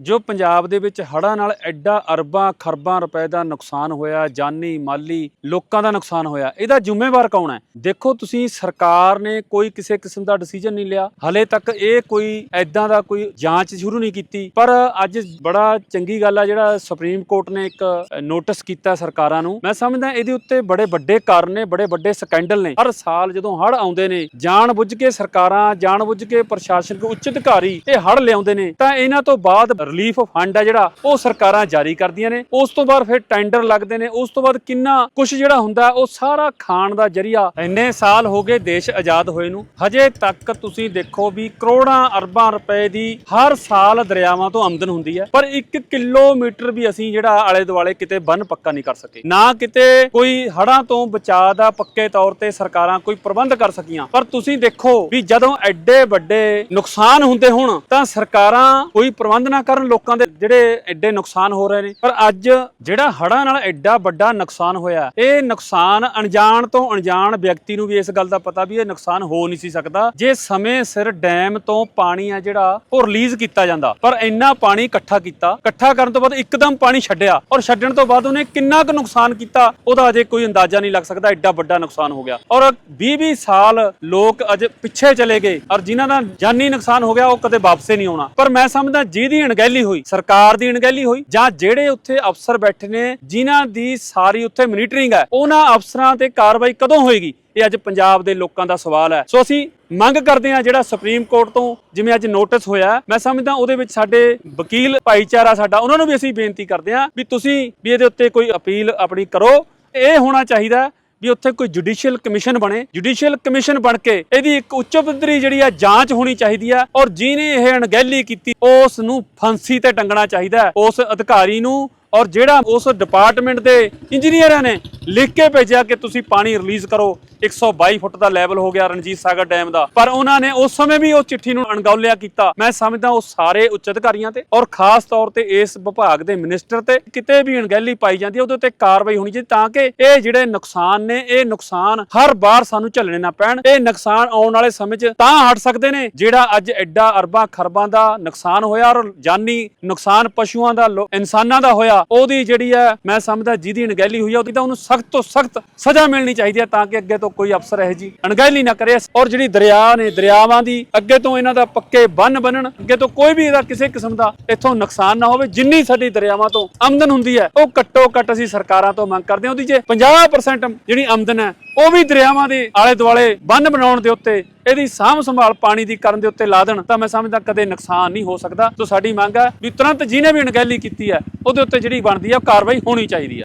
ਜੋ ਪੰਜਾਬ ਦੇ ਵਿੱਚ ਹੜ੍ਹਾਂ ਨਾਲ ਐਡਾ ਅਰਬਾਂ, ਖਰਬਾਂ ਰੁਪਏ ਦਾ ਨੁਕਸਾਨ ਹੋਇਆ, ਜਾਨੀ, ਮਾਲੀ ਲੋਕਾਂ ਦਾ ਨੁਕਸਾਨ ਹੋਇਆ, ਇਹਦਾ ਜ਼ਿੰਮੇਵਾਰ ਕੌਣ ਹੈ? ਦੇਖੋ ਤੁਸੀਂ, ਸਰਕਾਰ ਨੇ ਕੋਈ ਕਿਸੇ ਕਿਸਮ ਦਾ ਡਿਸੀਜਨ ਨਹੀਂ ਲਿਆ। ਹਲੇ ਤੱਕ ਇਹ ਕੋਈ ਐਦਾਂ ਦਾ ਕੋਈ ਜਾਂਚ ਸ਼ੁਰੂ ਨਹੀਂ ਕੀਤੀ। ਪਰ ਅੱਜ ਬੜਾ ਚੰਗੀ ਗੱਲ ਆ, ਜਿਹੜਾ ਸੁਪਰੀਮ ਕੋਰਟ ਨੇ ਇੱਕ ਨੋਟਿਸ ਕੀਤਾ ਸਰਕਾਰਾਂ ਨੂੰ। ਮੈਂ ਸਮਝਦਾ ਇਹਦੇ ਉੱਤੇ ਬੜੇ ਵੱਡੇ ਕਾਰਨ ਨੇ, ਬੜੇ ਵੱਡੇ ਸਕੈਂਡਲ ਨੇ। ਹਰ ਸਾਲ ਜਦੋਂ ਹੜ੍ਹ ਆਉਂਦੇ ਨੇ ਜਾਣ ਬੁੱਝ ਕੇ ਸਰਕਾਰਾਂ ਜਾਣ ਬੁੱਝ ਕੇ ਪ੍ਰਸ਼ਾਸਨਿਕ ਉੱਚ ਅਧਿਕਾਰੀ ਇਹ ਹੜ੍ਹ ਲਿਆਉਂਦੇ ਨੇ, ਤਾਂ ਇਹਨਾਂ ਤੋਂ ਬਾਅਦ ਰਿਲੀਫ ਫੰਡ ਆ ਜਿਹੜਾ, ਉਹ ਸਰਕਾਰਾਂ ਜਾਰੀ ਕਰਦੀਆਂ ਨੇ। ਉਸ ਤੋਂ ਬਾਅਦ ਫਿਰ ਟੈਂਡਰ ਲੱਗਦੇ ਨੇ। ਉਸ ਤੋਂ ਬਾਅਦ ਕਿੰਨਾ ਕੁਝ ਜਿਹੜਾ ਹੁੰਦਾ, ਉਹ ਸਾਰਾ ਖਾਣ ਦਾ ਜਰੀਆ ਇੰਨੇ ਸਾਲ ਹੋ ਗਏ ਦੇਸ਼ ਆਜ਼ਾਦ ਹੋਏ ਨੂੰ। ਹਜੇ ਤੱਕ ਤੁਸੀਂ ਦੇਖੋ ਵੀ ਕਰੋੜਾਂ ਅਰਬਾਂ ਰੁਪਏ ਦੀ ਹਰ ਸਾਲ ਦਰਿਆਵਾਂ ਤੋਂ ਆਮਦਨ ਹੁੰਦੀ ਹੈ। ਪਰ 1 ਕਿਲੋਮੀਟਰ ਵੀ ਅਸੀਂ ਜਿਹੜਾ ਆਲੇ ਦੁਆਲੇ ਕਿਤੇ ਬੰਨ ਪੱਕਾ ਨਹੀਂ ਕਰ ਸਕੇ। ਨਾ ਕਿਤੇ ਕੋਈ ਹੜਾਂ ਤੋਂ ਬਚਾਅ ਦਾ ਪੱਕੇ ਤੌਰ ਤੇ ਸਰਕਾਰਾਂ ਕੋਈ ਪ੍ਰਬੰਧ ਕਰ ਸਕੀਆਂ। ਪਰ ਤੁਸੀਂ ਦੇਖੋ ਵੀ ਜਦੋਂ ਐਡੇ ਵੱਡੇ ਨੁਕਸਾਨ ਹੁੰਦੇ ਹੋਣ, ਤਾਂ ਸਰਕਾਰਾਂ ਕੋਈ ਪ੍ਰਬੰਧ ਨਾ ਕਰ ਕਰਨ ਲੋਕਾਂ ਦੇ ਜਿਹੜੇ ਐਡੇ ਨੁਕਸਾਨ ਹੋ ਰਹੇ ਨੇ। ਪਰ ਅੱਜ ਜਿਹੜਾ ਹੜਾਂ ਨਾਲ ਐਡਾ ਵੱਡਾ ਨੁਕਸਾਨ ਹੋਇਆ, ਇਹ ਨੁਕਸਾਨ ਅਣਜਾਣ ਤੋਂ ਅਣਜਾਣ ਵਿਅਕਤੀ ਨੂੰ ਵੀ ਇਸ ਗੱਲ ਦਾ ਪਤਾ ਵੀ ਇਹ ਨੁਕਸਾਨ ਹੋ ਨਹੀਂ ਸੀ ਸਕਦਾ। ਜੇ ਸਮੇਂ ਸਿਰ ਡੈਮ ਤੋਂ ਪਾਣੀ ਆ ਜਿਹੜਾ, ਉਹ ਰਿਲੀਜ਼ ਕੀਤਾ ਜਾਂਦਾ। ਪਰ ਇੰਨਾ ਪਾਣੀ ਇਕੱਠਾ ਕੀਤਾ, ਇਕੱਠਾ ਕਰਨ ਤੋਂ ਬਾਅਦ ਇੱਕਦਮ ਪਾਣੀ ਛੱਡਿਆ ਔਰ ਛੱਡਣ ਤੋਂ ਬਾਅਦ ਉਹਨੇ ਕਿੰਨਾ ਕੁ ਨੁਕਸਾਨ ਕੀਤਾ, ਉਹਦਾ ਅਜੇ ਕੋਈ ਅੰਦਾਜ਼ਾ ਨਹੀਂ ਲੱਗ ਸਕਦਾ, ਐਡਾ ਵੱਡਾ ਨੁਕਸਾਨ ਹੋ ਗਿਆ। ਔਰ 20-20 ਸਾਲ ਲੋਕ ਅਜੇ ਪਿੱਛੇ ਚਲੇ ਗਏ ਔਰ ਜਿਨ੍ਹਾਂ ਦਾ ਜਾਨੀ ਨੁਕਸਾਨ ਹੋ ਗਿਆ, ਉਹ ਕਦੇ ਵਾਪਸ ਨਹੀਂ ਆਉਣਾ। ਪਰ ਮੈਂ ਸਮਝਦਾ ਜਿਹਦੀ ਅਣਗਹਿਲੀ ਹੋਈ, ਸਰਕਾਰ ਦੀ ਅਣਗਹਿਲੀ ਹੋਈ ਜਾਂ ਜਿਹੜੇ ਉੱਥੇ ਅਫਸਰ ਬੈਠੇ ਨੇ, ਜਿਨ੍ਹਾਂ ਦੀ ਸਾਰੀ ਉੱਥੇ ਮੋਨੀਟਰਿੰਗ ਹੈ, ਉਹਨਾਂ ਅਫਸਰਾਂ ਤੇ ਕਾਰਵਾਈ ਕਦੋਂ ਹੋਏਗੀ? ਇਹ ਅੱਜ ਪੰਜਾਬ ਦੇ ਲੋਕਾਂ ਦਾ ਸਵਾਲ ਹੈ। ਸੋ ਅਸੀਂ ਮੰਗ ਕਰਦੇ ਹਾਂ ਜਿਹੜਾ ਸੁਪਰੀਮ ਕੋਰਟ ਤੋਂ ਜਿਵੇਂ ਅੱਜ ਨੋਟਿਸ ਹੋਇਆ, ਮੈਂ ਸਮਝਦਾ ਉਹਦੇ ਵਿੱਚ ਸਾਡੇ ਵਕੀਲ, ਭਾਈਚਾਰਾ ਸਾਡਾ, ਉਹਨਾਂ ਨੂੰ ਵੀ ਅਸੀਂ ਬੇਨਤੀ ਕਰਦੇ ਹਾਂ ਵੀ ਤੁਸੀਂ ਵੀ ਇਹਦੇ ਉੱਤੇ ਕੋਈ ਅਪੀਲ ਆਪਣੀ ਕਰੋ। ਇਹ ਹੋਣਾ ਚਾਹੀਦਾ ਵੀ ਉੱਥੇ ਕੋਈ ਜੁਡੀਸ਼ੀਅਲ ਕਮਿਸ਼ਨ ਬਣੇ ਜੁਡੀਸ਼ੀਅਲ ਕਮਿਸ਼ਨ ਬਣ ਕੇ ਇਹਦੀ ਇੱਕ ਉੱਚ ਪੱਧਰੀ ਜਿਹੜੀ ਆ ਜਾਂਚ ਹੋਣੀ ਚਾਹੀਦੀ ਆ ਔਰ ਜਿਹਨੇ ਇਹ ਅਣਗਹਿਲੀ ਕੀਤੀ ਉਸ ਨੂੰ ਫਾਂਸੀ ਤੇ ਟੰਗਣਾ ਚਾਹੀਦਾ ਹੈ। ਉਸ ਅਧਿਕਾਰੀ ਨੂੰ ਔਰ ਜਿਹੜਾ ਉਸ ਡਿਪਾਰਟਮੈਂਟ ਦੇ ਇੰਜੀਨੀਅਰਾਂ ਨੇ ਲਿਖ ਕੇ ਭੇਜਿਆ ਕਿ ਤੁਸੀਂ ਪਾਣੀ ਰਿਲੀਜ਼ ਕਰੋ। 122 ਫੁੱਟ ਦਾ ਲੈਵਲ ਹੋ ਗਿਆ ਰਣਜੀਤ ਸਾਗਰ ਡੈਮ ਦਾ। ਪਰ ਉਹਨਾਂ ਨੇ ਉਸ ਸਮੇਂ ਵੀ ਉਸ ਚਿੱਠੀ ਨੂੰ ਅਣਗੌਲਿਆ ਕੀਤਾ। ਮੈਂ ਸਮਝਦਾ ਉਹ ਸਾਰੇ ਉੱਚ ਅਧਿਕਾਰੀਆਂ ਤੇ ਔਰ ਖਾਸ ਤੌਰ ਤੇ ਇਸ ਵਿਭਾਗ ਦੇ ਮਿਨਿਸਟਰ ਤੇ ਕਿਤੇ ਵੀ ਅਣਗਹਿਲੀ ਪਾਈ ਜਾਂਦੀ ਹੈ, ਉਹਦੇ ਉੱਤੇ ਕਾਰਵਾਈ ਹੋਣੀ ਚਾਹੀਦੀ ਤਾਂ ਕਿ ਇਹ ਜਿਹੜੇ ਨੁਕਸਾਨ ਨੇ, ਇਹ ਨੁਕਸਾਨ ਹਰ ਵਾਰ ਸਾਨੂੰ ਝੱਲਣੇ ਨਾ ਪੈਣ। ਇਹ ਨੁਕਸਾਨ ਆਉਣ ਵਾਲੇ ਸਮੇਂ 'ਚ ਤਾਂ ਹਟ ਸਕਦੇ ਨੇ, ਜਿਹੜਾ ਅੱਜ ਐਡਾ ਅਰਬਾਂ ਖਰਬਾਂ ਦਾ ਨੁਕਸਾਨ ਹੋਇਆ ਔਰ ਜਾਨੀ ਨੁਕਸਾਨ ਪਸ਼ੂਆਂ ਦਾ, ਲੋ- ਇਨਸਾਨਾਂ ਦਾ ਹੋਇਆ, ਉਹਦੀ ਜਿਹੜੀ ਹੈ, ਮੈਂ ਸਮਝਦਾ ਜਿਹਦੀ ਅਣਗਹਿਲੀ ਹੋਈ ਆ, ਉਹਦੀ ਤਾਂ ਉਹਨੂੰ ਸਖਤ ਤੋਂ ਸਖਤ ਸਜ਼ਾ ਮਿਲਣੀ ਚਾਹੀਦੀ ਹੈ ਤਾਂ ਕਿ ਅੱਗੇ ਤੋਂ ਕੋਈ ਅਫਸਰ ਇਹ ਜੀ ਅਣਗਹਿਲੀ ਨਾ ਕਰੇ। ਔਰ ਜਿਹੜੀ ਦਰਿਆ ਨੇ ਦਰਿਆਵਾਂ ਦੀ ਅੱਗੇ ਤੋਂ ਇਹਨਾਂ ਦਾ ਪੱਕੇ ਬੰਨ ਬਣਨ ਅੱਗੇ ਤੋਂ ਕੋਈ ਵੀ ਇਹਦਾ ਕਿਸੇ ਕਿਸਮ ਦਾ ਇੱਥੋਂ ਨੁਕਸਾਨ ਨਾ ਹੋਵੇ, ਜਿੰਨੀ ਸਾਡੀ ਦਰਿਆਵਾਂ ਤੋਂ ਆਮਦਨ ਹੁੰਦੀ ਹੈ, ਉਹ ਘੱਟੋ ਘੱਟ ਅਸੀਂ ਸਰਕਾਰਾਂ ਤੋਂ ਮੰਗ ਕਰਦੇ ਹਾਂ। ਉਹਦੀ ਜੇ 50% ਜਿਹੜੀ ਆਮਦਨ ਹੈ, ਉਹ ਵੀ ਦਰਿਆਵਾਂ ਦੇ ਆਲੇ ਦੁਆਲੇ ਬੰਨ ਬਣਾਉਣ ਦੇ ਉੱਤੇ, ਇਹਦੀ ਸਾਂਭ ਸੰਭਾਲ ਪਾਣੀ ਦੀ ਕਰਨ ਦੇ ਉੱਤੇ ਲਾ ਦੇਣ, ਤਾਂ ਮੈਂ ਸਮਝਦਾ ਕਦੇ ਨੁਕਸਾਨ ਨਹੀਂ ਹੋ ਸਕਦਾ। ਸੋ ਸਾਡੀ ਮੰਗ ਹੈ, ਵੀ ਤੁਰੰਤ ਜਿਹਨੇ ਵੀ ਅਣਗਹਿਲੀ ਕੀਤੀ ਹੈ, ਉਹਦੇ ਉੱਤੇ ਜਿਹੜੀ ਬਣਦੀ ਹੈ, ਉਹ ਕਾਰਵਾਈ ਹੋਣੀ ਚਾਹੀਦੀ ਹੈ।